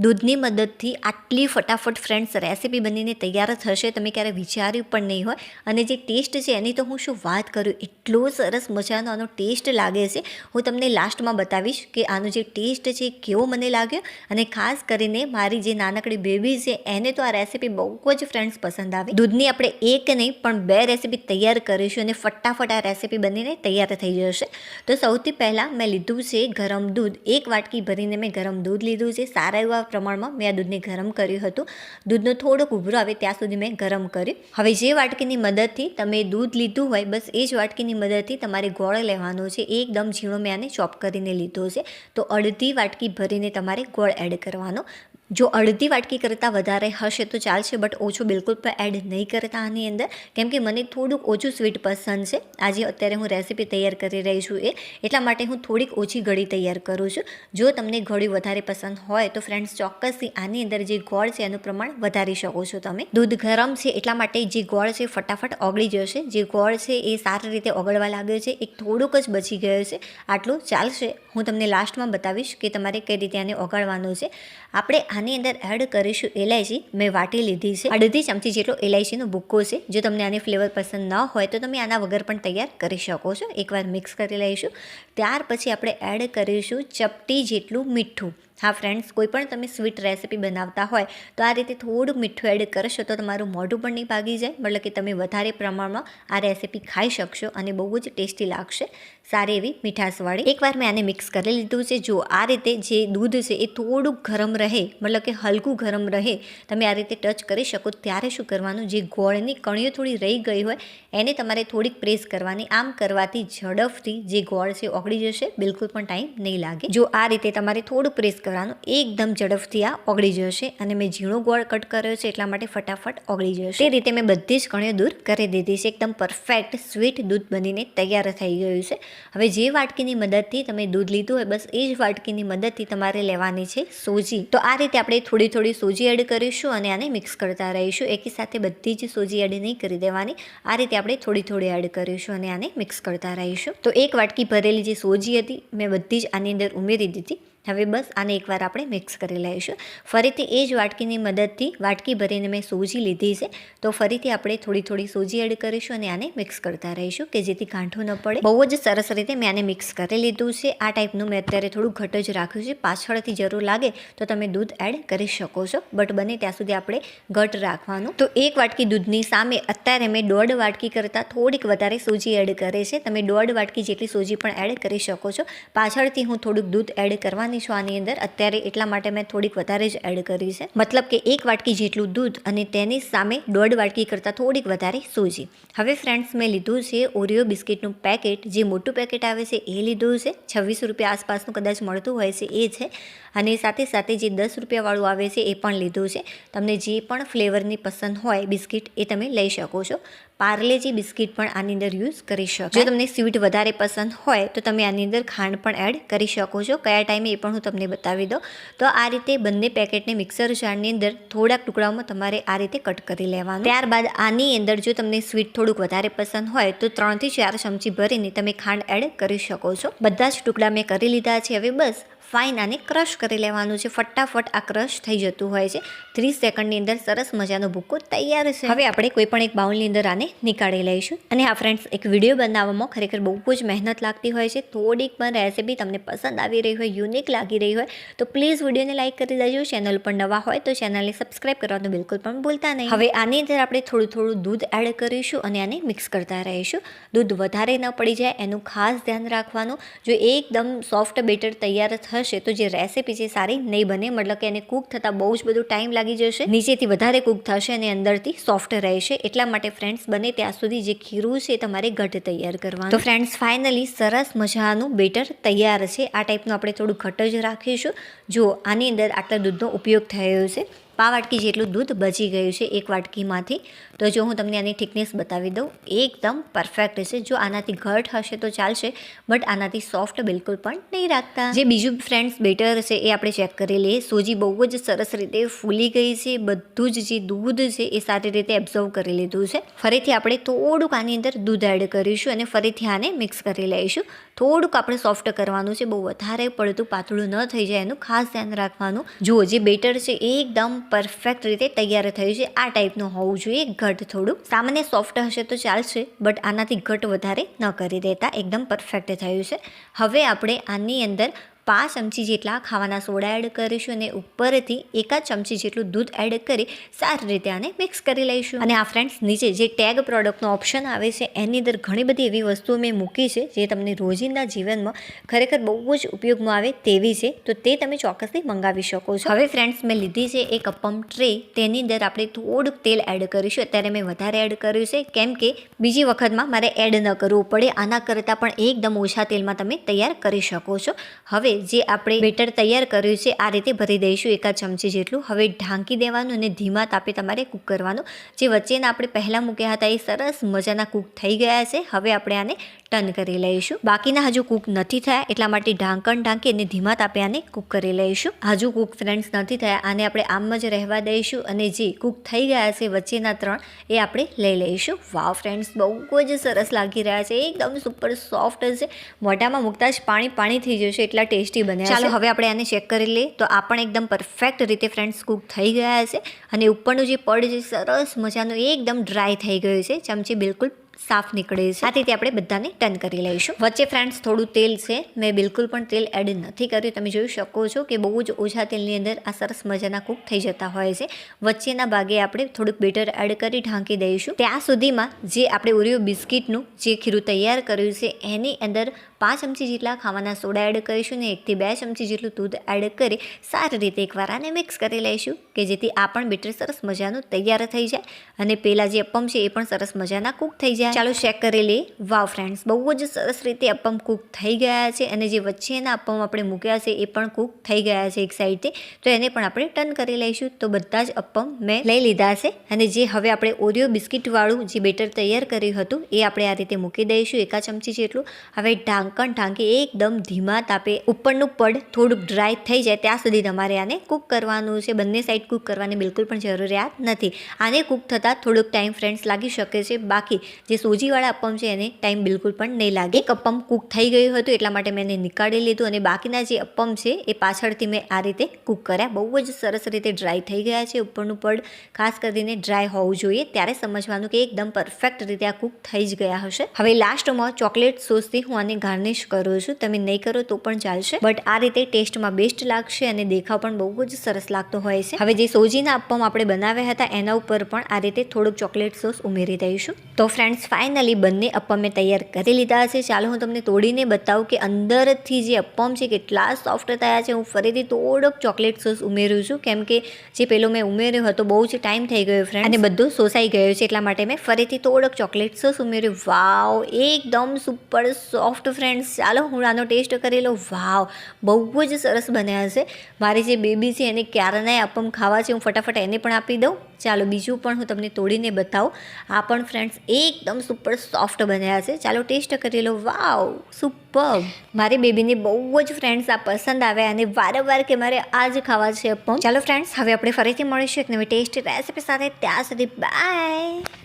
દૂધની મદદથી આટલી ફટાફટ ફ્રેન્ડ્સ રેસીપી બનીને તૈયાર થશે, તમે ક્યારે વિચાર્યું પણ નહીં હોય. અને જે ટેસ્ટ છે, એની તો હું શું વાત કરું? એટલો સરસ મજાનો આનો ટેસ્ટ લાગે છે. હું તમને લાસ્ટમાં બતાવીશ કે આનો જે ટેસ્ટ છે, કેવો મને લાગ્યો. અને ખાસ કરીને મારી જે નાનકડી બેબી છે, એને તો આ રેસીપી બહુ જ ફ્રેન્ડ્સ પસંદ આવી. દૂધની આપણે એક નહીં, પણ બે રેસીપી તૈયાર કરીશું અને ફટાફટ આ રેસીપી બનીને તૈયાર થઈ જશે. તો સૌથી પહેલાં મેં લીધું છે ગરમ દૂધ. એક વાટકી ભરીને મેં ગરમ દૂધ લીધું છે. સારા એવા પ્રમાણમાં મેં આ દૂધને ગરમ કર્યું હતું. દૂધનો થોડોક ઉભરો આવે ત્યાં સુધી મેં ગરમ કર્યું. હવે જે વાટકીની મદદથી તમે દૂધ લીધું હોય, બસ એ જ વાટકીની મદદથી તમારે ગોળ લેવાનો છે. એકદમ ઝીણો મેં આને ચોપ કરીને લીધો છે. તો અડધી વાટકી ભરીને તમારે ગોળ એડ કરવાનો. જો અડધી વાટકી કરતાં વધારે હશે તો ચાલશે, બટ ઓછું બિલકુલ પણ એડ નહીં કરતા આની અંદર. કેમ કે મને થોડુંક ઓછું સ્વીટ પસંદ છે. આજે અત્યારે હું રેસીપી તૈયાર કરી રહી છું એ. એટલા માટે હું થોડીક ઓછી ઘડી તૈયાર કરું છું. જો તમને ઘડી વધારે પસંદ હોય તો ફ્રેન્ડ્સ ચોક્કસથી આની અંદર જે ગોળ છે એનું પ્રમાણ વધારી શકો છો તમે. દૂધ ગરમ છે એટલા માટે જે ગોળ છે ફટાફટ ઓગળી જશે. જે ગોળ છે એ સારી રીતે ઓગળવા લાગ્યો છે. એક થોડુંક જ બચી ગયો છે. આટલું ચાલશે. હું તમને લાસ્ટમાં બતાવીશ કે તમારે કઈ રીતે આને ઓગાળવાનું છે. આપણે આની અંદર એડ કરીશું એલાયચી. મેં વાટી લીધી છે. અડધી ચમચી જેટલો એલાયચીનો ભૂક્કો છે. જો તમને આની ફ્લેવર પસંદ ન હોય તો તમે આના વગર પણ તૈયાર કરી શકો છો. એકવાર મિક્સ કરી લઈશું. ત્યાર પછી આપણે એડ કરીશું ચપટી જેટલું મીઠું. હા ફ્રેન્ડ્સ કોઈ પણ તમે સ્વીટ રેસીપી બનાવતા હોય, તો આ રીતે થોડું મીઠું એડ કરશો તો તમારું મોઢું પણ નહીં ભાગી જાય, મતલબ કે તમે વધારે પ્રમાણમાં આ રેસીપી ખાઈ શકશો અને બહુ જ ટેસ્ટી લાગશે સારી એવી મીઠાશવાળી. એકવાર મેં આને મિક્સ કરી લીધું છે. જો આ રીતે જે દૂધ છે એ થોડુંક ગરમ રહે, મતલબ કે હલકું ગરમ રહે, તમે આ રીતે ટચ કરી શકો, ત્યારે શું કરવાનું? જે ગોળની કણીઓ થોડી રહી ગઈ હોય, એને તમારે થોડીક પ્રેસ કરવાની. આમ કરવાથી ઝડપથી જે ગોળ છે ઓગળી જશે, બિલકુલ પણ ટાઈમ નહીં લાગે. જો આ રીતે તમારે થોડું પ્રેસ કરવાનું એકદમ ઝડપથી આ ઓગળી જશે અને મેં ઝીણો ગોળ કટ કર્યો છે એટલા માટે ફટાફટ ઓગળી જશે. તે રીતે મેં બધી જ કણીઓ દૂર કરી દીધી છે. એકદમ પરફેક્ટ સ્વીટ દૂધ બનીને તૈયાર થઈ ગયું છે. હવે જે વાટકીની મદદથી તમે દૂધ લીધું હોય, બસ એ જ વાટકીની મદદથી તમારે લેવાની છે સોજી. તો આ રીતે આપણે થોડી થોડી સોજી એડ કરીશું અને આને મિક્સ કરતા રહીશું. એકી સાથે બધી જ સોજી એડ નહીં કરી દેવાની. આ રીતે આપણે થોડી થોડી એડ કરીશું અને આને મિક્સ કરતા રહીશું. તો એક વાટકી ભરેલી જે સોજી હતી, મેં બધી જ આની અંદર ઉમેરી દીધી. હવે બસ આને એકવાર આપણે મિક્સ કરી લઈશું. ફરીથી એ જ વાટકીની મદદથી વાટકી ભરીને મેં સૂજી લીધી છે. તો ફરીથી આપણે થોડી થોડી સૂજી એડ કરીશું અને આને મિક્સ કરતા રહીશું કે જેથી ગાંઠું ન પડે. બહુ જ સરસ રીતે મેં આને મિક્સ કરી લીધું છે. આ ટાઈપનું મેં અત્યારે થોડું ઘટ જ રાખ્યું છે. પાછળથી જરૂર લાગે તો તમે દૂધ એડ કરી શકો છો. બટ બને ત્યાં સુધી આપણે ઘટ રાખવાનું. તો એક વાટકી દૂધની સામે અત્યારે મેં દોઢ વાટકી કરતાં થોડીક વધારે સૂજી એડ કરે છે. તમે દોઢ વાટકી જેટલી સૂજી પણ એડ કરી શકો છો. પાછળથી હું થોડુંક દૂધ એડ કરવાની છું આની અંદર અત્યારે એટલા માટે મેં થોડીક વધારે જ એડ કરી છે. મતલબ કે એક વાટકી જેટલું દૂધ અને તેની સામે દોઢ વાટકી કરતાં થોડીક વધારે સૂજી. હવે ફ્રેન્ડ્સ મેં લીધું છે ઓરિયો બિસ્કિટનું પેકેટ. જે મોટું પેકેટ આવે છે એ લીધું છે. છવ્વીસ રૂપિયા આસપાસનું કદાચ મળતું હોય છે એ છે. અને સાથે સાથે જે દસ રૂપિયાવાળું આવે છે એ પણ લીધું છે. તમને જે પણ ફ્લેવરની પસંદ હોય બિસ્કિટ એ તમે લઈ શકો છો. પાર્લેજી બિસ્કિટ પણ આની અંદર યુઝ કરી શકો. જો તમને સ્વીટ વધારે પસંદ હોય, તો તમે આની અંદર ખાંડ પણ એડ કરી શકો છો. કયા ટાઈમે એ પણ હું તમને બતાવી દઉં. તો આ રીતે બંને પેકેટને મિક્સર જારની અંદર થોડાક ટુકડાઓમાં તમારે આ રીતે કટ કરી લેવાનું. ત્યારબાદ આની અંદર જો તમને સ્વીટ થોડુંક વધારે પસંદ હોય, તો ત્રણથી ચાર ચમચી ભરીને તમે ખાંડ એડ કરી શકો છો. બધા જ ટુકડા મેં કરી લીધા છે. હવે બસ ફાઇન આને ક્રશ કરી લેવાનું છે. ફટાફટ આ ક્રશ થઈ જતું હોય છે. ત્રીસ સેકન્ડની અંદર સરસ મજાનો ભૂક્કો તૈયાર છે. હવે આપણે કોઈ પણ એક બાઉલની અંદર આને નીકાળી લઈશું. અને આ ફ્રેન્ડ્સ એક વીડિયો બનાવવામાં ખરેખર બહુ જ મહેનત લાગતી હોય છે. થોડીક પણ રેસીપી તમને પસંદ આવી રહી હોય યુનિક લાગી રહી હોય, તો પ્લીઝ વિડીયોને લાઇક કરી દેજો. ચેનલ પર નવા હોય તો ચેનલને સબસ્ક્રાઇબ કરવાનું બિલકુલ પણ ભૂલતા નહીં. હવે આની અંદર આપણે થોડું થોડું દૂધ એડ કરીશું અને આને મિક્સ કરતા રહીશું. દૂધ વધારે ન પડી જાય, એનું ખાસ ધ્યાન રાખવાનું. જો એકદમ સોફ્ટ બેટર તૈયાર થશે તો જે રેસીપી છે સારી નહીં બને, મતલબ કે એને કૂક થતાં બહુ જ બધું ટાઈમ લાગી જશે. નીચેથી વધારે કૂક થશે અને અંદરથી સોફ્ટ રહેશે. એટલા માટે ફ્રેન્ડ્સ બને ત્યાં સુધી જે ખીરું છે તમારે ઘટ તૈયાર કરવાનું. તો ફ્રેન્ડ્સ ફાઇનલી સરસ મજાનું બેટર તૈયાર છે. આ ટાઈપનું આપણે થોડું ઘટ જ રાખીશું. જો આની અંદર આટલા દૂધનો ઉપયોગ થયો છે પા વાટકી જેટલું દૂધ બચી ગયું છે એક વાટકીમાંથી, તો જો હું તમને આની થિકનેસ બતાવી દઉં, એકદમ પરફેક્ટ છે. જો આનાથી ઘટ હશે તો ચાલશે, બટ આનાથી સોફ્ટ બિલકુલ પણ નહીં રાખતા. જે બીજું ફ્રેન્ડ્સ બેટર છે એ આપણે ચેક કરી લઈએ. સોજી બહુ જ સરસ રીતે ફૂલી ગઈ છે. બધું જ જે દૂધ છે એ સારી રીતે એબ્ઝર્વ કરી લીધું છે. ફરીથી આપણે થોડુંક આની અંદર દૂધ એડ કરીશું અને ફરીથી આને મિક્સ કરી લઈશું. થોડુંક આપણે સોફ્ટ કરવાનું છે, બહુ વધારે પડતું પાતળું ન થઈ જાય એનું ખાસ ધ્યાન રાખવાનું. જુઓ, જે બેટર છે એકદમ પરફેક્ટ રીતે તૈયાર થયું છે. આ ટાઈપનું હોવું જોઈએ, ઘટ થોડું. સામાન્ય સોફ્ટ હશે તો ચાલશે બટ આનાથી ઘટ વધારે ન કરી દેતા. એકદમ પરફેક્ટ થયું છે. હવે આપણે આની અંદર પાંચ ચમચી જેટલા ખાવાના સોડા એડ કરીશું અને ઉપરથી એકાદ ચમચી જેટલું દૂધ એડ કરી સારી રીતે આને મિક્સ કરી લઈશું. અને આ ફ્રેન્ડ્સ નીચે જે ટેગ પ્રોડક્ટનો ઓપ્શન આવે છે, એની અંદર ઘણી બધી એવી વસ્તુઓ મેં મૂકી છે, જે તમને રોજિંદા જીવનમાં ખરેખર બહુ જ ઉપયોગમાં આવે તેવી છે. તો તે તમે ચોક્કસથી મંગાવી શકો છો. હવે ફ્રેન્ડ્સ મેં લીધી છે એક અપમ ટ્રે તેની અંદર આપણે થોડુંક તેલ એડ કરીશું. અત્યારે મેં વધારે એડ કર્યું છે, કેમ કે બીજી વખતમાં મારે એડ ન કરવું પડે. આના કરતાં પણ એકદમ ઓછા તેલમાં તમે તૈયાર કરી શકો છો. હવે જે આપણે બેટર તૈયાર કર્યું છે, આ રીતે ભરી દઈશું એકાદ ચમચી જેટલું. હવે ઢાંકી દેવાનું અને ધીમા તાપે તમારે કૂક કરવાનું. જે વચ્ચેના આપણે પહેલાં મૂક્યા હતા એ સરસ મજાના કૂક થઈ ગયા છે. હવે આપણે આને ટર્ન કરી લઈશું. બાકીના હજુ કૂક નથી થયા એટલા માટે ઢાંકણ ઢાંકી અને ધીમા તાપે આને કૂક કરી લઈશું. હજુ કૂક ફ્રેન્ડ્સ નથી થયા આને આપણે આમ જ રહેવા દઈશું અને જે કૂક થઈ ગયા છે વચ્ચેના ત્રણ એ આપણે લઈ લઈશું. વાવ ફ્રેન્ડ્સ બહુ જ સરસ લાગી રહ્યા છે એકદમ સુપર સોફ્ટ છે. મોઢામાં મૂકતા જ પાણી પાણી થઈ જશે એટલા ટેસ્ટી બન્યા ચાલો હવે આપણે આને ચેક કરી લઈએ. તો આ પણ એકદમ પરફેક્ટ રીતે ફ્રેન્ડ્સ કૂક થઈ ગયા છે. અને ઉપરનું જે પડ છે સરસ મજાનું એકદમ ડ્રાય થઈ ગયું છે. ચમચી બિલકુલ સાફ નીકળે છે. આ રીતે આપણે બધાને ટર્ન કરી લઈશું. વચ્ચે ફ્રેન્ડ્સ થોડું તેલ છે. મેં બિલકુલ પણ તેલ એડ નથી કર્યું. તમે જોઈ શકો છો કે બહુ જ ઓછા તેલની અંદર આ સરસ મજાના કૂક થઈ જતા હોય છે. વચ્ચેના ભાગે આપણે થોડુંક બેટર એડ કરી ઢાંકી દઈશું. ત્યાં સુધીમાં જે આપણે ઓરિયો બિસ્કિટનું જે ખીરું તૈયાર કર્યું છે, એની અંદર પાંચ ચમચી જેટલા ખાવાના સોડા એડ કરીશું ને એકથી બે ચમચી જેટલું દૂધ એડ કરી સારી રીતે એકવાર આને મિક્સ કરી લઈશું કે જેથી આ પણ બેટર સરસ મજાનું તૈયાર થઈ જાય. અને પહેલાં જે અપમ છે, એ પણ સરસ મજાના કૂક થઈ જાય. ચાલો ચેક કરી લઈએ. વાવ ફ્રેન્ડ્સ બહુ જ સરસ રીતે અપમ કૂક થઈ ગયા છે અને જે વચ્ચેના અપમ આપણે મૂક્યા છે એ પણ કૂક થઈ ગયા છે એક સાઈડથી તો એને પણ આપણે ટર્ન કરી લઈશું. તો બધા જ અપમ મેં લઈ લીધા છે. અને જે હવે આપણે ઓરિયો બિસ્કિટવાળું જે બેટર તૈયાર કર્યું હતું, એ આપણે આ રીતે મૂકી દઈશું એકા ચમચી જેટલું. હવે ઢાંકણ ઢાંકી એકદમ ધીમા તાપે ઉપરનું પડ થોડુંક ડ્રાય થઈ જાય ત્યાં સુધી તમારે આને કૂક કરવાનું છે. બંને સાઈડ કૂક કરવાની બિલકુલ પણ જરૂરિયાત નથી. આને કૂક થતાં થોડોક ટાઈમ ફ્રેન્ડ્સ લાગી શકે છે. બાકી, જે સોજીવાળા અપમ છે એને ટાઈમ બિલકુલ પણ નહીં લાગે. એક અપમ કૂક થઈ ગયું હતું એટલા માટે મેં એને નીકાળી લીધું અને બાકીના જે અપમ છે એ પાછળથી મેં આ રીતે કૂક કર્યા. બહુ જ સરસ રીતે ડ્રાય થઈ ગયા છે. ઉપરનું પડ ખાસ કરીને ડ્રાય હોવું જોઈએ. ત્યારે સમજવાનું કે એકદમ પરફેક્ટ રીતે આ કૂક થઈ જ ગયા હશે. હવે લાસ્ટમાં ચોકલેટ સોસથી હું આને ગાર્નિશ કરું છું. તમે નહીં કરો તો પણ ચાલશે. બટ આ રીતે ટેસ્ટમાં બેસ્ટ લાગશે અને દેખાવ પણ બહુ જ સરસ લાગતો હોય છે. હવે જે સોજીના અપ્પમ આપણે બનાવ્યા હતા, એના ઉપર પણ આ રીતે થોડુંક ચોકલેટ સોસ ઉમેરી દઈશું. તો ફ્રેન્ડ્સ ફાઇનલી બંને અપમ મેં તૈયાર કરી લીધા છે. ચાલો હું તમને તોડીને બતાવું કે અંદરથી જે અપમ છે, કેટલા સોફ્ટ થયા છે. હું ફરીથી થોડોક ચોકલેટ સોસ ઉમેરું છું. કેમ કે જે પેલો મેં ઉમેર્યો હતો, બહુ જ ટાઈમ થઈ ગયો ફ્રેન્ડ અને બધું સોસાઈ ગયો છે, એટલા માટે મેં ફરીથી થોડોક ચોકલેટ સોસ ઉમેર્યું. વાવ એકદમ સુપર સોફ્ટ ફ્રેન્ડ્સ ચાલો હું આનો ટેસ્ટ કરી લઉં. વાવ બહુ જ સરસ બન્યા છે. મારી જે બેબી છે, એને ક્યારના અપમ ખાવા છે, હું ફટાફટ એને પણ આપી દઉં. ચાલો બીજું પણ હું તમને તોડીને બતાવું. આ પણ ફ્રેન્ડ્સ એકદમ સુપર સોફ્ટ બન્યા છે. ચાલો ટેસ્ટ કરી લો. વાવ સુપર મારી બેબીને બહુ જ ફ્રેન્ડ્સ આ પસંદ આવ્યા અને વારંવાર કે મારે આ જ ખાવા છે પણ ચાલો ફ્રેન્ડ્સ હવે આપણે ફરીથી મળીશું એક નવી ટેસ્ટી રેસીપી સાથે. ત્યાં સુધી બાય